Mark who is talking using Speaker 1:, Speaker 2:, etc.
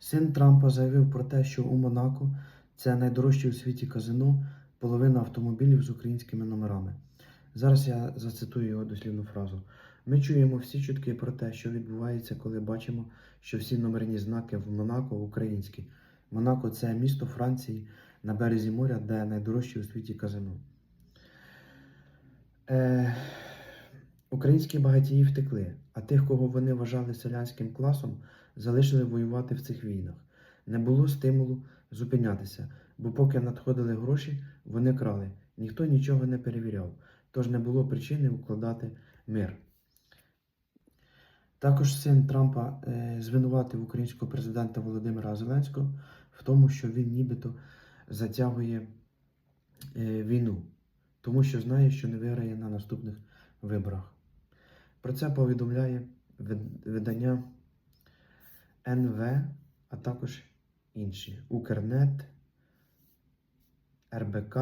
Speaker 1: Син Трампа заявив про те, що у Монако це найдорожче у світі казино, половина автомобілів з українськими номерами. Зараз я зацитую його дослівну фразу. Ми чуємо всі чутки про те, що відбувається, коли бачимо, що всі номерні знаки в Монако українські. Монако це місто Франції на березі моря, де найдорожче у світі казино. Е, українські багатії втекли, а тих, кого вони вважали селянським класом, залишили воювати в цих війнах. Не було стимулу зупинятися, бо поки надходили гроші, вони крали. Ніхто нічого не перевіряв, тож не було причини укладати мир. Також син Трампа е, звинуватив українського президента Володимира Зеленського в тому, що він нібито затягує е, війну, тому що знає, що не виграє на наступних виборах. Про це повідомляє видання НВ, а також інші. Укрнет, РБК